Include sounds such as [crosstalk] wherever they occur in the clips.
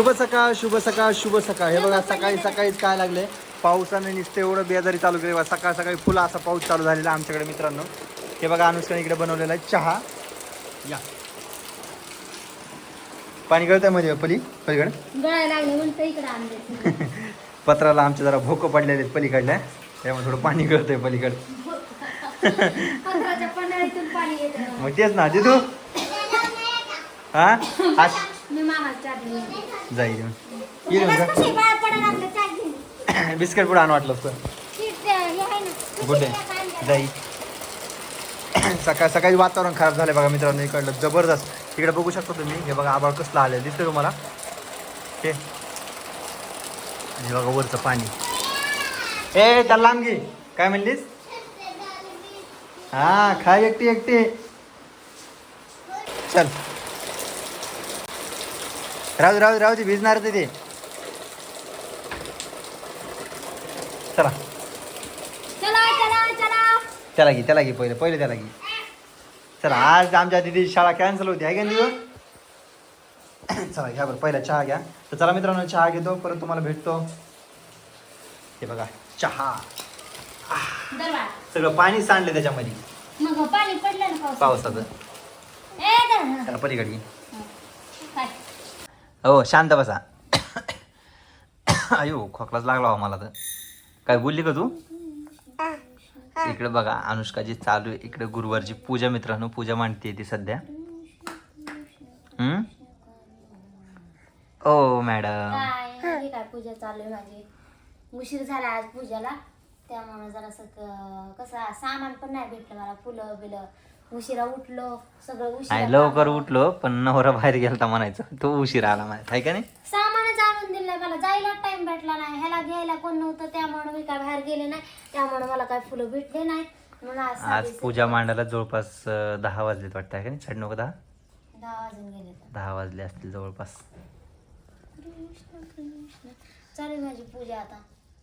शुभ सकाळ शुभ सकाळ शुभ सकाळ. हे बघा सकाळी सकाळीच काय लागले? पावसाने नुसतं एवढं बेजारी चालू केली. बघा सकाळ सकाळी फुलं असा पाऊस चालू झालेला आहे आमच्याकडे मित्रांनो. हे बघा अनुष्काने इकडे बनवलेला आहे चहा. या. पाणी गळतंयमध्ये पली पलीकडे? गळायला लागले म्हणतं इकडे आणले पत्राला आमच्या जरा भोकं पडलेले आहेत पलीकडल्या त्यामुळे थोडं पाणी पलीकडे. [laughs] पंढरीतून पाणी येतं. मग तेच ना जिथू हा? आज मी मामाच्या येईल का बिस्किट पुढे आण वाटलं असतं गुड डे जाई. [clears throat] सकाळ सकाळी वातावरण खराब झालं बघा मित्रांनो इकडलं. जबरदस्त. इकडे बघू शकता तुम्ही. हे बघा आबाळ कसलं आलं दिसतंय तुम्हाला. हे. हे बघा वरचं पाणी. ए त्याला लांब घे. काय म्हणलीस? हा खाय एकटी एकटी. चल. राहू राहू दे, राहू दे भिजणार ते ते. चला. चला चला चला. त्याला घे त्याला घे पहिले पहिले त्याला घे. चला आज आमच्या दिदी शाळा कॅन्सल होती आहे का नाही दिदी? [coughs] चला घ्या बरं पहिला चहा घ्या. तर चला मित्रांनो चहा घेतो परत तुम्हाला भेटतो. हे बघा चहा. दरवाजा. सगळं पाणी सांडलं त्याच्यामध्ये. पावसाचं. त्याला पलीकडे हो शांत बसा. [coughs] अयो खोकलाच लागला हो मला तर. काय बोलली का तू? इकडे बघा अनुष्काची चालू आहे. इकडे गुरुवारची पूजा मित्रांनो. पूजा मांडते ती सध्या. हम्म? ओ मॅडम. काय काय पूजा चालू आहे माझी? उशीर झाला आज पूजाला. त्यामुळे जरासं कसं सामान पण नाही भेटलं मला फुलं बिलं उशिरा उठलो सगळं उशिरा लवकर उठलो पण नवरा बाहेर गेलता म्हणायचं. तो उशीर आला माहीत आहे का नाही? सामानच आणून दिलंय मला. जायला टाइम भेटला नाही. ह्याला घ्यायला कोण नव्हतं त्यामुळे मी काय बाहेर गेले नाही. त्यामुळे मला काय फुलं भेटले नाही. म्हणून आज पूजा मांडायला जवळपास अं, दहा वाजलेत वाटतं आहे का नाही? साडे नऊ का दहा? दहा वाजून गेले तर. दहा वाजले असतील जवळपास. कृष्ण कृष्ण. चालेल माझी पूजा आता.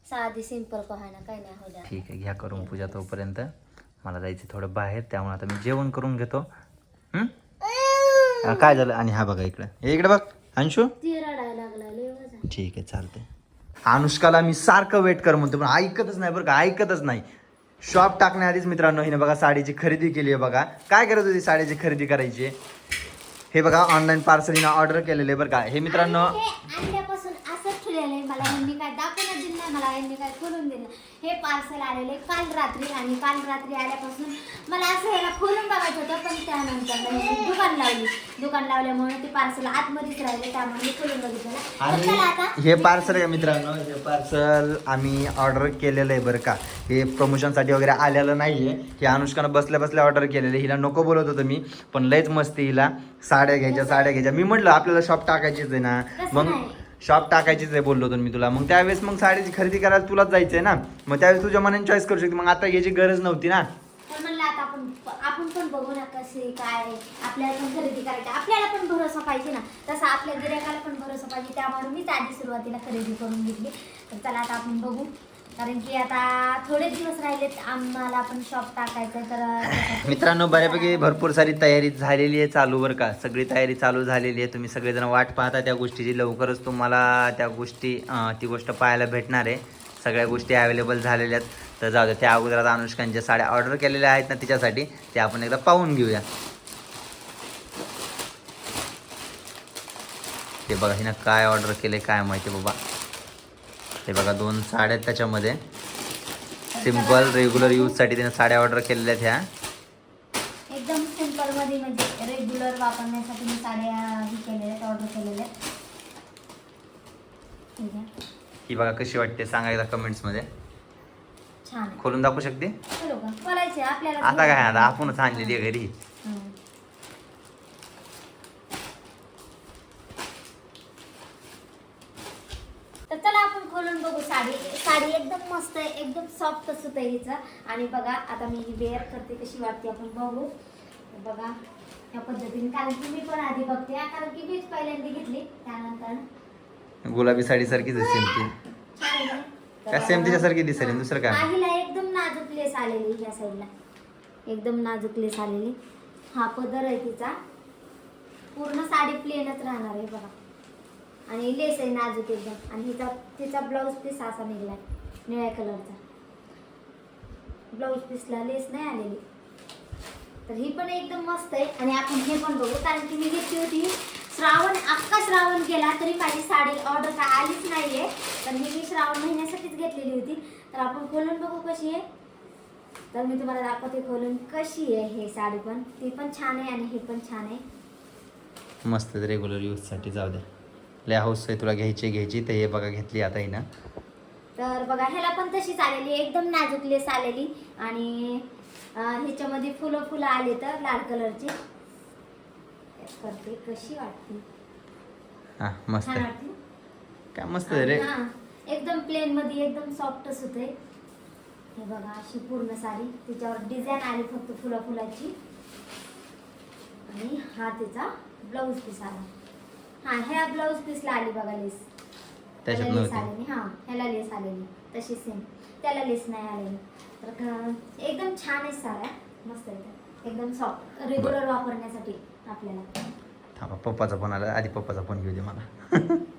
साधी सिंपल का ना काही नाही हो द्या. ठीक आहे घ्या करून पूजा तोपर्यंत. मला जायचं थोडं बाहेर त्यामुळे आता मी जेवण करून घेतो. काय झालं? आणि हा बघा इकडं. हे इकडे बघ अंशू. ठीक आहे चालतंय. अनुष्काला मी सारखं वेट कर म्हणतो पण ऐकतच नाही बरं का ऐकतच नाही. शॉप टाकण्याआधीच मित्रांनो हिने बघा साडीची खरेदी केली आहे बघा. काय करत होती साडीची खरेदी करायची? हे बघा ऑनलाईन पार्सल हिनं ऑर्डर केलेले आहे बरं का. हे मित्रांनो हे आणल्यापासून असंच ठेवलेलं आहे मला यांनी काय दाखवून दिलं नाही मला यांनी काय खोलून दिलं? हे पार्सल आलेले काल रात्री आणि काल रात्री आल्यापासून मला असं ह्याला खोलून बघायचं होतं पण त्यानंतर मी दुकान लावली. दुकान लावल्यामुळे ते पार्सल आतमध्येच राहिले त्यामुळे मी खोलून बघितलं. नाही. तर चला आता. आणि हे पार्सल आहे का मित्रांनो? हे पार्सल आम्ही ऑर्डर केलेलं आहे बरं का. हे प्रमोशनसाठी वगैरे आलेलं नाही आहे हे अनुष्कानं बसल्या बसल्या ऑर्डर केलेलं आहे. हिला नको बोलत होतं मी पण लयच मस्ती हिला. साड्या घ्यायच्या साड्या घ्यायच्या. मी म्हटलं आपल्याला शॉप टाकायचीच आहे ना. मग. शॉप टाकायचीच आहे बोललो होतो मी तुला. मग त्यावेळेस मग साडीची खरेदी करायला तुलाच जायचं आहे ना? मग त्यावेळेस तुझ्या मनाने चॉईस करू शकते. मग आता याची गरज नव्हती ना? तर म्हणलं आता आपण आपण पण बघू ना कसे काय आपल्याला पण खरेदी करायची आपल्याला पण भरोसा पाहिजे ना. तसा आपल्या गिरायकाला पण भरोसा पाहिजे. त्यामुळे मीच आधी सुरुवातीला खरेदी करून घेतली. तर चला आता आपण बघू. कारण की आता थोडे दिवस राहिलेत आम्हाला पण शॉप टाकायचं तर मित्रांनो बऱ्यापैकी भरपूर सारी तयारी झालेली आहे चालू बरं का. सगळी तयारी चालू झालेली आहे. तुम्ही सगळेजण वाट पाहता त्या गोष्टीची. लवकरच तुम्हाला त्या गोष्टी ती गोष्ट पाहायला भेटणार आहे. सगळ्या गोष्टी अवेलेबल झालेल्या आहेत. तर जाऊ द्या त्या अगोदर आता अनुष्कांच्या साड्या ऑर्डर केलेल्या आहेत ना तिच्यासाठी ते आपण एकदा पाहून घेऊया. हे बघा हिनं काय ऑर्डर केले काय माहिती बाबा. हे बघा दोन साड्या आहेत त्याच्यामध्ये. सिंपल रेग्युलर यूजसाठी तिने साड्या ऑर्डर केलेल्या आहेत ह्या. एकदम म्हणजे रेग्युलर वापरण्यासाठी मी साड्या केलेल्या आहेत ऑर्डर केलेल्या आहेत. ही बघा कशी वाटते सांगा एकदा कमेंट्समध्ये. छान आहे. खोलून दाखवू शकते? आता काय आता आपणच आणलेली आहे घरी हम्म. तर चला आपण खोलून बघू साडी साडी एकदम मस्त आहे एकदम सॉफ्ट आहे हिचं आणि बघा आता मी ही वेअर करते कशी वाटते आपण बघू. बघा या पद्धतीने. कारण की मी पण आधी बघते कारण की मीच पहिल्यांदा घेतली. त्यानंतर गुलाबी साडी सारखीच सेम ती काय सेम. तिच्यासारखी दिसेल दुसरं काय? काहीला एकदम नाजूक लेस आलेली या साईडला एकदम नाजूक लेस आलेली. हा पदर आहे तिचा. पूर्ण साडी प्लेनच राहणार आहे बघा. आणि लेस आहे नाजूक एकदम. आणि हिचा तिचा ब्लाऊज पीस असा निघलाय निळ्या कलरचा ब्लाऊज पीसला लेस नाही आलेली. तर ही पण एकदम मस्त आहे. आणि आपण हे पण बघू कारण की मी घेतली होती. श्रावण अख्खा श्रावण गेला तरी माझी साडी ऑर्डर काय आलीच नाहीये. तर ही मी श्रावण महिन्यासाठीच घेतलेली होती. तर आपण खोलून बघू कशी आहे. तर मी तुम्हाला दाखवते खोलून कशी आहे हे साडी पण. ती पण छान आहे आणि ही पण छान आहे. मस्त रेग्युलर यूजसाठी जाऊ द्या. लय हाऊस आहे तुला घ्यायची घ्यायची तर हे बघा घेतली आता ही ना तर बघा ह्याला पण तशीच आलेली एकदम नाजूक लेस आलेली. आणि ह्याच्यामध्ये फुलं फुलं आले तर लाल कलरची. करते कशी वाटते? हा मस्त छान आहे. वाटते काय मस्त आहे रे? हा, एकदम प्लेन मध्ये एकदम सॉफ्टच होते हे बघा अशी पूर्ण साडी. तिच्यावर डिझाईन आली फक्त फुला फुलाची. आणि हा तिचा ब्लाऊज पीस आला. हा ह्या ब्लाऊज पीसला आली बघा लेस त्याच्यात लेस नव्हती. आलेली हा ह्याला लेस आलेली. तशी सेम त्याला लेस नाही आलेली. तर एकदम छान आहे साड्या. मस्त आहे एकदम सॉफ्ट रेग्युलर वापरण्यासाठी आपल्याला. थांबा पप्पाचा फोन आला. आधी पप्पाचा फोन घेऊ दे मला. [laughs]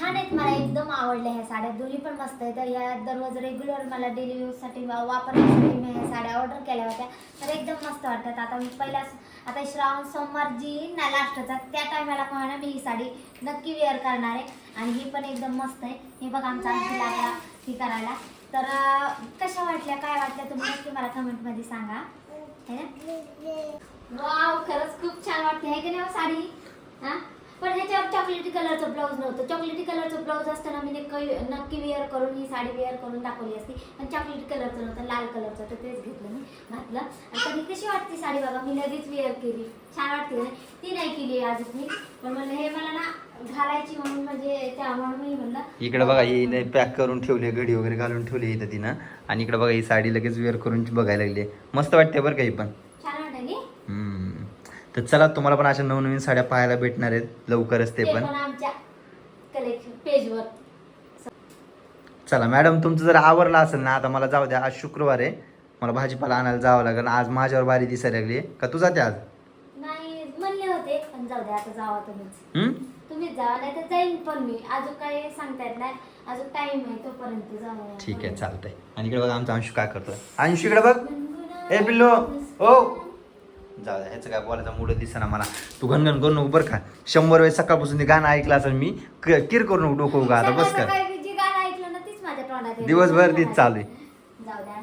छान आहेत मला एकदम आवडल्या ह्या साड्या. दोन्ही पण मस्त आहेत. तर या दररोज रेग्युलर मला डेली यूजसाठी वापरण्यासाठी मी ह्या साड्या ऑर्डर केल्या होत्या. तर एकदम मस्त वाटतात. आता मी पहिला आता श्रावण सोमवार जी येईल ना लास्टचा त्या टायमाला पण मी ही साडी नक्की वेअर करणार आहे. आणि ही पण एकदम मस्त आहे. हे बघा आमचा आणखी लागला ही करायला. तर कशा वाटल्या काय वाटल्या तुम्ही नक्की मला कमेंटमध्ये सांगा. है ना? वाव खरंच खूप छान वाटते. आहे की नाही हो साडी? हा? पण ह्याच्यावर चॉकलेटी कलरचं ब्लाऊज नव्हतं. चॉकलेटी कलरचं ब्लाऊज असताना मी नक्की नक्की वेअर करून ही साडी वेअर करून दाखवली असती. पण चॉकलेटी कलरचं नव्हतं लाल कलरचं तर तेच घेतलं मी घातलं. आणि कधी कशी वाटते साडी बघा मी लगेच वेअर केली. छान वाटते नाही? ती नाही केली अजून मी. पण म्हणलं हे मला ना घालायची म्हणून म्हणजे त्यामुळे मी म्हणलं इकडे बघा ही पॅक करून ठेवली घडी वगैरे घालून ठेवली इथं तिनं. आणि इकडे बघा ही साडी लगेच वेअर करून बघायला लागली. मस्त वाटते बरं का ही पण. तर चला तुम्हाला पण अशा नवनवीन साड्या पाहायला भेटणार आहेत. लवकरच ते पण. पेजवर चला मॅडम तुमचं जर आवरलं असेल ना आता मला जाऊ द्या. आज शुक्रवार आहे. मला भाजीपाला आणायला जावं लागेल. आज माझ्यावर बारी दिसायला लागली आहे. का तू जाते आज? नाही म्हणले होते पण जाऊ दे आता जावा तुम्हीच. हम्म? तुम्हीच जावा नाही तर जाईन पण मी. अजून काही सांगता येत नाही. अजून टाइम आहे तोपर्यंत ठीक आहे चालतंय. आणि इकडे बघा आमचा अंशू काय करतोय. अंशू इकडे बघ. ए पिल्लू. ओ द्या ह्याचं काय बोलायचा मूड दिसना मला तू घनघन करू नको बरं का शंभर वेळेस सकाळपासून ते गाणं ऐकलं असेल मी क- किर करू नको डोकं उगा आता बस जी येते. दिवसभर तीच चालू आहे. जाऊ द्या